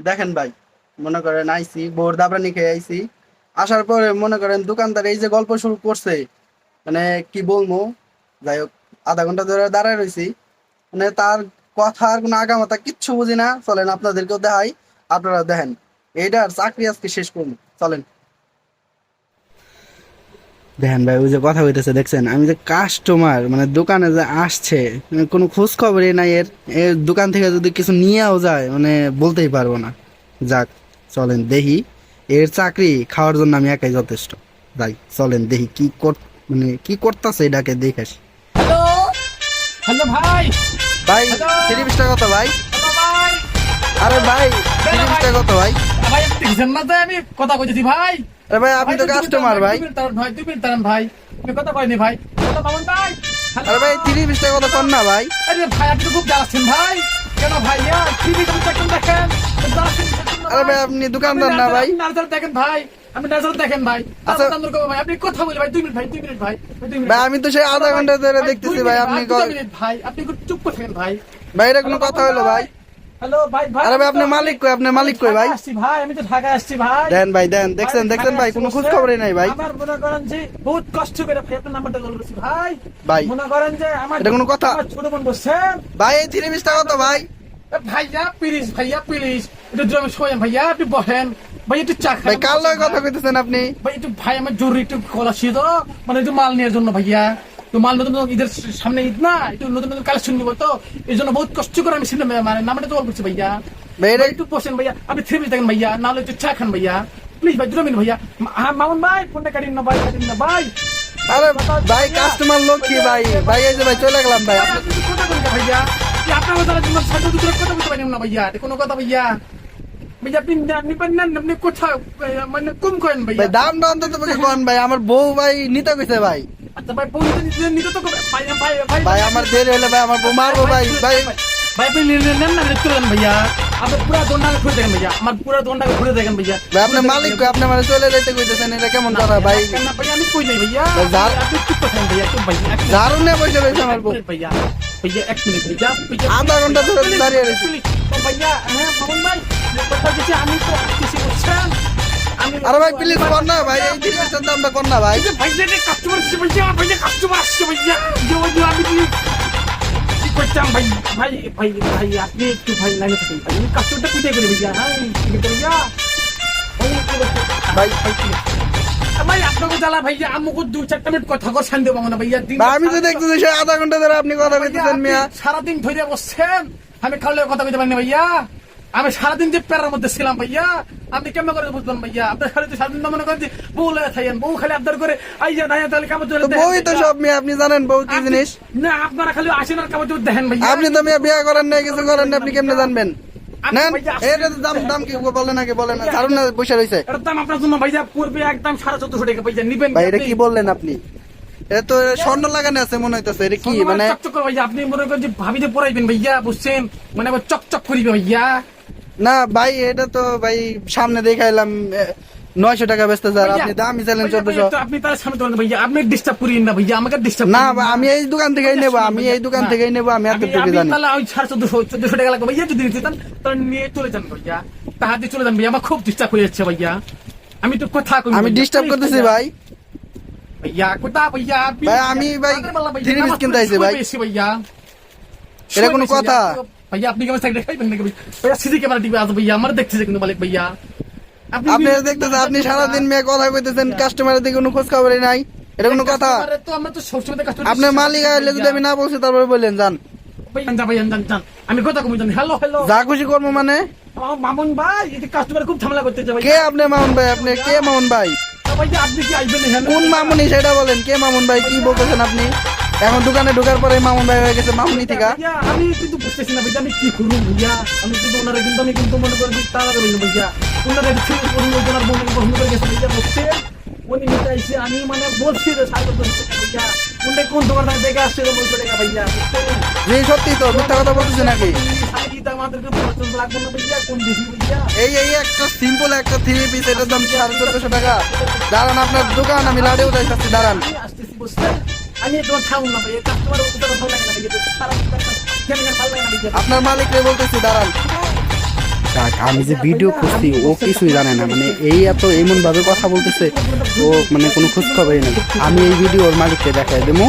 দেখেন ভাই, মনে করেন আইসি বোর দাবরানি খেয়ে আইসি আসার পরে মনে করেন দোকানদার এই যে গল্প শুরু করছে মানে কি বলব, যাই হোক, আধা ঘণ্টা ধরে দাঁড়ায় রয়েছি মানে তার কথার কোনো আগামাতা কিচ্ছু বুঝি না। চলেন আপনাদেরকেও দেখাই, আপনারা দেখেন। এইটার চাকরি আজকে শেষ করুন চলেন। দেখেন ভাই ওই যে কথা হইতেছে দেখছেন? আমি যে কাস্টমার মানে দোকানে যে আসছে মানে কোনো খোঁজ খবরই নাই এর। এর দোকান থেকে যদি কিছু নিয়েও যায় মানে বলতেই পারব না। যাক চলেন দেখি। এর চাকরি খাওয়ার জন্য আমি একাই যথেষ্ট। যাই চলেন দেখি কি কর মানে কি করতেছে এটাকে দেখে আসি। হ্যালো হ্যালো ভাই! ভাই পিসটা কত ভাই? আরে ভাই পিসটা কত ভাই? ভাই দেখছেন না আমি কথা কইতেছি ভাই। আরে ভাই আপনি তো কাস্টমার ভাই। ভাই দুই মিনিট ভাই। আমি কথা কইনি ভাই মামুন ভাই? আরে ভাই থ্রি পিসটা কত কর না ভাই। আরে ভাই আপনি খুব জ্বালাচ্ছেন ভাই। কেন ভাই তুমি দেখেন। আরে ভাই আপনি দোকানদার না ভাই। নার্সার দেখেন ভাই আমি নার্সার দেখেন ভাই। আচ্ছা। ভাই আপনি কথা বলি ভাই দুই মিনিট ভাই দুই মিনিট ভাই আমি তো সেই আধা ঘণ্টা ধরে দেখতেছি ভাই আপনি ভাই আপনি একটু চুপ করে থাকেন ভাই। ভাই এটা কোনো কথা হলো ভাই? হ্যালো ভাই ভাই আরে ভাই আমি মালিক কই? মালিক কই ভাই? আসছি ভাই আমি তো ঢাকায় আসছি ভাই। দেন ভাই দেন দেখছেন দেখছেন ভাই ঢাকায় কোনো খোঁজ খবরই নাই ভাই। আমার মনে করেন যে বহুত কষ্ট করে ভাই আপনার নাম্বারটা কল করেছি ভাই। ভাই। মনে করেন যে আমার এটা কোনো কথা? ছোট বোন বসছেন ভাই এই কত ভাই। ভাইয়া প্লিজ ভাইয়া প্লিজ একটু জমি শোয়েন ভাইয়া আপনি বসেন। ভাই একটু চা খান ভাই কার লগে কথা কইতেছেন আপনি? ভাই একটু ভাই আমার জরুরি একটু কল আসছে তো মানে একটু মাল নেওয়ার জন্য ভাইয়া। তো মাল নতুন নতুন ঈদের সামনে ঈদ না একটু নতুন নতুন কালেকশন নিবো তো। এই জন্য বহুত কষ্ট করে আমি সিনেমা মানে নাম্বারটা তো করছি ভাইয়া। ভাই এটা ভাই একটু বসেন ভাইয়া। আপনি থ্রি দেখেন ভাইয়া নাহলে একটু চা খান ভাইয়া। প্লিজ ভাই দুটো মিনিট ভাইয়া। হ্যাঁ, মামুন ভাই ফোনটা কাটিন না ভাই কাটিন না ভাই। আরে ভাই কাস্টমার লোক কি ভাই? ভাই এই যে ভাই চলে গেলাম ভাই আপনি কথা বলুন না ভাইয়া। কি আপনার কথা তোমার সাথে দুটো কথা বলতে পারেন না ভাইয়া কোনো কথা ভাইয়া। ভাইয়া আহ, মানে ভাইয়া। দাম দাম তো কোন ভাই আমার বউ ভাই নিতে কইছে ভাই। আচ্ছা ভাই বউ নিতে নিতে নিতে তো ভাই ভাই ভাই ভাই আমার দেরি হলে ভাই আমার বউ মারবো ভাই ভাই ভাই আপনি নেন নেন না চলে যান ভাইয়া আপনি পুরো দোনটাকে ঘুরে দেখেন ভাইয়া আমার পুরো দোনটাকে ঘুরে দেখেন ভাইয়া ভাই আপনার মালিক কই আপনি আমার চলে যাইতে কইতেছেন এটা কেমন কথা ভাই কেন না ভাইয়া আমি কই নাই ভাইয়া ভাই, যার- আপনি চুপ করেন ভাইয়া চুপ ভাইয়া এক মিনিট। দারুণ নিয়ে বসে রয়েছে আমার এক বউ মিনিট ভাইয়া ভাইয়া এক মিনিট ভাইয়া ভাইয়া আধা ঘণ্টা ধরে দাঁড়িয়ে রয়েছি। ও ভাইয়া হ্যাঁ মামুন ভাই কথা দিচ্ছি আমি তো আসতেছি বুঝছেন আমি আরে ভাই প্লিজ কর না ভাই এই পিসের দামটা কর না ভাই। কাস্টমার আসছে ভাইয়া ভাইয়া কাস্টমার আসছে ভাইয়া কি করতাম ভাই? ভাই ভাই ভাই আপনি একটু ভাই লাইনে থাকেন। ভাই কাস্টমারটা পিটাই করে ভাইয়া হ্যাঁ ভাইয়া ভাই? ভাই ভাই আপনাকে জ্বালা ভাইয়া আমাকে দু চারটা মিনিট কথা কর শান্তি পাবো না ভাইয়া। আমি তো দেখতেছি সে আধা ঘণ্টা ধরে আপনি কথা মিয়া। সারাদিন ধরে বসছেন। আমি খাওয়ালে কথা কইতে পারিনি ভাইয়া। আমি সারাদিন যে প্যারার মধ্যে ছিলাম ভাইয়া আপনি কেমন করে বুঝলাম ভাইয়া? আপনার খালি তো সারাদিন মনে করেন যে বউ লাগে থাকেন বউ খালি আপনার করে নাই তাহলে তো বউই তো সব মিয়া আপনি জানেন বউ কি জিনিস? না আপনারা খালি আসেন আর কামড় চোপড় দেখেন ভাইয়া। আপনি তো মিয়া বিয়া করেন না কিছু করেন না আপনি কেমনে জানবেন? নেন? ভাইয়া দাম দাম কি বলেন না ছাড়ুন না বসে রয়েছে এটার দাম আপনার জন্য ভাইয়া একদম সাড়ে চোদ্দশো টাকা ভাইয়া নিবেন ভাই এটা কি বললেন আপনি? এটা তো স্বর্ণ লাগানো আছে মনে হইতেছে এটা কি মানে? চকচক আপনি মনে করেন যে ভাবিতে পড়াইবেন ভাইয়া বুঝছেন? মানে চকচক করিবে ভাইয়া। না ভাই এটা তো ভাই সামনে দেখাইলাম নয়শো টাকা বেচতে স্যার আপনি দামই চাইলেন চোদ্দশো। আপনি তার সামনে ধরেন ভাইয়া আপনি ডিস্টার্ব করিয়েন না ভাইয়া আমাকে ডিস্টার্ব না আমি এই দোকান থেকেই নেব আমি এই দোকান থেকেই নেব আমি এতটুকু জানি। তাহলে ওই সাড়ে চোদ্দশো চোদ্দশো টাকা লাগবে ভাইয়া যদি নিতে চান তাহলে নিয়ে চলে যান ভাইয়া। তাহাতে চলে যান ভাইয়া আমার খুব ডিস্টার্ব হয়ে যাচ্ছে ভাইয়া। আমি তো কথা কই আমি ডিস্টার্ব করতেছি ভাই। ভাইয়া কোথা ভাইয়া ভাই, আমি ভাই রাতের বেলা ভাইয়া, থ্রি পিস কিনতে আইছি ভাই। ভাইয়া। এটা কোনো কথা? ভাইয়া। আপনি কেমন সাইড দেখাইবেন নাকি ভাইয়া সিসি ক্যামেরা আছে ভাইয়া আমার দেখতেছে কিন্তু মালিক ভাইয়া আপনি দেখতেছেন আপনি সারাদিন মেয়ে কথা কইতেছেন কাস্টমারের দিকে কোনো খোঁজ খবরই নাই এটা কোনো কথা আমরা আপনার মালিক আইলে যদি আমি না বলছি তারপরে বললেন যান। আমি কথা কমি জানি হ্যালো হ্যালো যা খুশি করব মানে মামুন ভাই এই কাস্টমার খুব ঝামেলা করতেছে ভাই কে আপনি মামুন ভাই আপনি কে মামুন ভাই কি কোন মামুনি সেটা বলেন কে মামুন ভাই কি বলতেছেন আপনি এখন দোকানে ঢোকার পরে মামুন ভাই হয়ে গেছে মামুনি থেকে আমি কিন্তু বুঝতেছি না আমি কি করব ভাইয়া? আমি কিন্তু ওনারা কিন্তু আমি কিন্তু মনে করি তারা করবেন ভাইয়া। ওনারা কিছু অন্য ওনার বোনকে পছন্দ করে গেছে ভাইয়া বুঝছে উনি আইসি আমি মানে বলছি যে দশটা টাকা ভাইয়া। উনি কোন দোকান থেকে দেখে আসছে তো বলছে টাকা ভাইয়া? জি সত্যি তো মিথ্যা কথা বলতেছে নাকি? এই এই একটা সিম্পল একটা থ্রি পিস এটার দাম সাড়ে চোদ্দশো টাকা? দাঁড়ান আপনার দোকান আমি লাড়ে উঠাই দাঁড়ান। আসতেছি বুঝছেন আমি তোমার খাউন না ভাইয়া কাস্টমার উপরে ভালো লাগে না ভাইয়া সারা কেন ভালো লাগে না ভাইয়া আপনার মালিককে বলতেছি দাঁড়ান। যাক, আমি যে ভিডিও করছি ও কিছুই জানে না। মানে এই এত এমন ভাবে কথা বলতেছে ও মানে কোনো খোঁজ খবরই নেই। আমি এই ভিডিও ওর মালিককে দেখাই দেবো।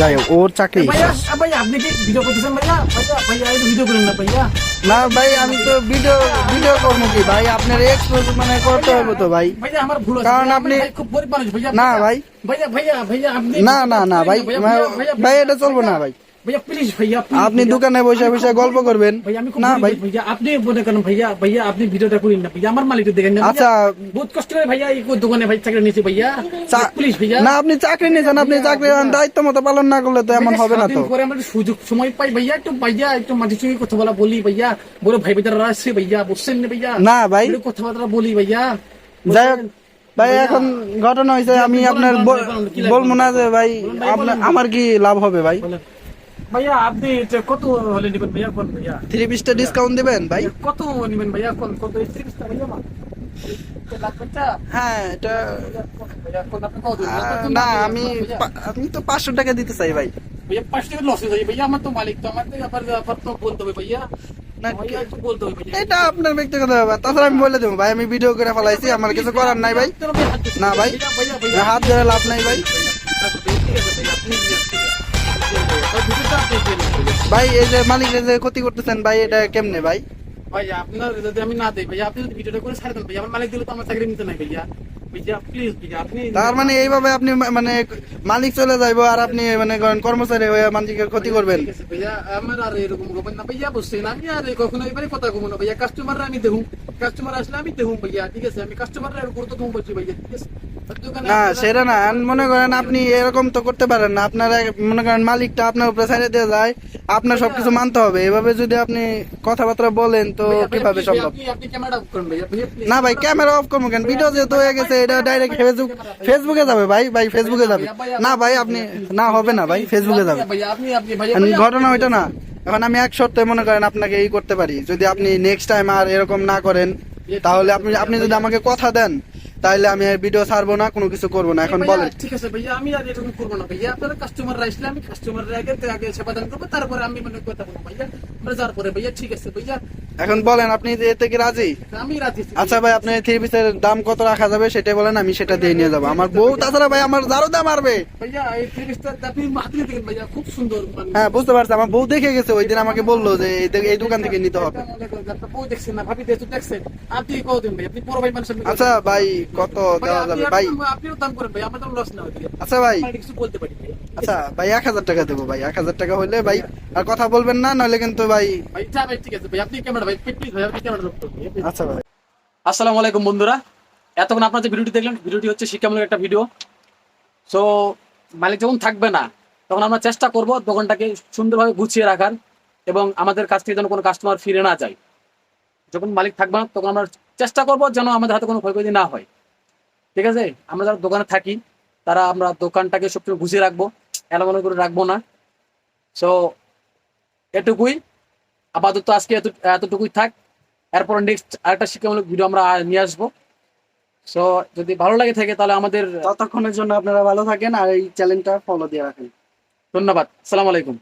যাই হোক, ওর চাকরি। ভাইয়া আপনি কি ভিডিও করতেছেন ভাইয়া? ভাইয়া ভাইয়া ভিডিও করেন না ভাইয়া। না ভাই আমি তো ভিডিও ভিডিও করব কি ভাই? আপনার এক্সপোজ মানে করতে হবে তো ভাই। আমার ভুল কারণ আপনি- খুব গরিব মানুষ না ভাই। ভাইয়া ভাইয়া ভাইয়া না না না ভাই। ভাই এটা চলবো না ভাই। ভাইয়া প্লিজ ভাইয়া আপনি দোকানে বসে বসে গল্প করবেন? না ভাই। ভাইয়া আপনি মনে করেন ভাইয়া ভাইয়া আপনি ভিডিওটা করেন না। ভাইয়া আমার মালিক দেখেন না। আচ্ছা। বহুত কষ্ট করে ভাইয়া এই দোকানে ভাই চাকরি নিয়েছে ভাইয়া প্লিজ ভাইয়া না আপনি চাকরি নিয়েছেন আপনি চাকরি দায়িত্ব মতো পালন না করলে তো এমন হবে না তো। করে আমরা সুযোগ সময় পাই। ভাইয়া একটু ভাইয়া একটু মাঝে সঙ্গে কথা বলা বলি ভাইয়া বড় ভাই ভাইদারা আসছে ভাইয়া বসছেন না ভাইয়া না ভাই। কথাবার্তা বলি ভাইয়া যাই হোক? ভাই এখন ঘটনা হয়েছে আমি আপনার বলব না যে ভাই আমার কি লাভ হবে ভাই। ভাইয়া আপনি কত হলে নেবেন ভাইয়া কোন ভাইয়া থ্রি পিসটা ডিসকাউন্ট দিবেন ভাই কত নেবেন ভাইয়া কোন কত ত্রিশ টাকা ভাইয়া? হ্যাঁ এটা না আমি আমি তো পাঁচশো টাকা দিতে চাই ভাই ভাইয়া পাঁচ টাকা লস হয়ে ভাইয়া আমার তো মালিক তো আমার আবার আবার তো বলতে হবে ভাইয়া এটা আপনার ব্যক্তিগত ব্যাপার তাছাড়া আমি বলে দেবো ভাই আমি ভিডিও করে ফেলাইছি আমার কিছু করার নাই ভাই না ভাই হাত ধরে লাভ নাই ভাই ভাই, এই যে মালিকের যে ক্ষতি করতেছেন, ভাই, এটা কেমনে ভাই? ভাই আপনার যদি আমি না দেই ভাই আপনি যদি ভিডিওটা করে ছাড়ে দেন ভাই আমার মালিক দিলে তো আমার চাকরি নিতে নাই, ভাইয়া। তার মানে এইভাবে আপনি মানে মালিক চলে যাইবো আর আপনি মানে কর্মচারী হয়ে ক্ষতি করবেন। ঠিক ভাইয়া আমার আর এরকম করবেন না। ভাইয়া বুঝছেন আমি আর কখনো এবারে কথা কমো না ভাইয়া। কাস্টমাররা আমি দেখুন কাস্টমার আসলে আমি দেখুন ভাইয়া ঠিক আছে? আমি কাস্টমাররা গুরুত্ব কম বলছি ভাইয়া ঠিক আছে? না সেটা না মনে করেন আপনি এরকম তো করতে পারেন না। আপনার মনে করেন মালিকটা আপনার উপরে ছেড়ে দিয়ে যায় আপনার সবকিছু মানতে হবে। এভাবে যদি আপনি কথাবার্তা বলেন তো কীভাবে সম্ভব। না ভাই ক্যামেরা অফ করব কেন? ভিডিও যেহেতু হয়ে গেছে এটা ডাইরেক্ট ফেসবুক ফেসবুকে যাবে ভাই ভাই ফেসবুকে যাবে। না ভাই আপনি না হবে না ভাই ফেসবুকে যাবে। ঘটনা ওইটা না। এখন আমি এক সপ্তাহে মনে করেন আপনাকে এই করতে পারি। যদি আপনি নেক্সট টাইম আর এরকম না করেন তাহলে আপনি আপনি যদি আমাকে কথা দেন তাহলে আমি ভিডিও ছাড়বো না কোনো কিছু করব না। এখন বলেন। ঠিক আছে ভাইয়া আমি আর এরকম করব না ভাইয়া। আপনারা কাস্টমার আসলে আমি কাস্টমার আগে আগে সেবা দান করব তারপরে আমি মানে কথা বলব ভাইয়া। আমরা যাওয়ার পরে ভাইয়া ঠিক আছে ভাইয়া। এখন বলেন আপনি এতে কি রাজি। আচ্ছা ভাই আপনি থ্রি পিসের দাম কত রাখা যাবে? সেটাই বলেন আমি সেটা দিয়ে নিয়ে যাব। আমার বউ তাছাড়া ভাই আমার যারও দাম মারবে মানে। হ্যাঁ বুঝতে পারছি। আমার বউ দেখে গেছে ওই দিন আমাকে বলল যে এই দোকান থেকে নিতে হবে। আচ্ছা ভাই কত দেওয়া যাবে? ভাই আচ্ছা ভাই। আচ্ছা ভাই এক হাজার টাকা দেবো ভাই এক হাজার টাকা হইলে ভাই আর কথা বলবেন না নইলে কিন্তু ভাই ভাই যা ঠিক আছে ভাই আপনি ক্যামেরা ভাই প্লিজ ভাই আপনি ক্যামেরা আচ্ছা ভাই। আসসালামু আলাইকুম বন্ধুরা। এতক্ষণ আপনার যে ভিডিওটি দেখলেন ভিডিওটি হচ্ছে শিক্ষামূলক একটা ভিডিও। সো মালিক যখন থাকবে না তখন আমরা চেষ্টা করব দোকানটাকে সুন্দরভাবে গুছিয়ে রাখার এবং আমাদের কাছ থেকে যেন কোনো কাস্টমার ফিরে না যায়। যখন মালিক থাকবে না তখন আমরা চেষ্টা করব যেন আমাদের হাতে কোনো ক্ষয়ক্ষতি না হয়। ঠিক আছে? আমরা যারা দোকানে থাকি তারা আমরা দোকানটাকে সবসময় গুছিয়ে রাখব এলোমেলো করে রাখব না। সো এটুকুই। আপাতত আজকে এত এতটুকুই থাক। এরপর নেক্সট আরেকটা শিক্ষামূলক ভিডিও আমরা নিয়ে আসব। সো যদি ভালো লাগে থাকে তাহলে আমাদের ততক্ষণের জন্য আপনারা ভালো থাকেন আর এই চ্যানেলটা ফলো দিয়ে রাখেন। ধন্যবাদ। সালাম আলাইকুম।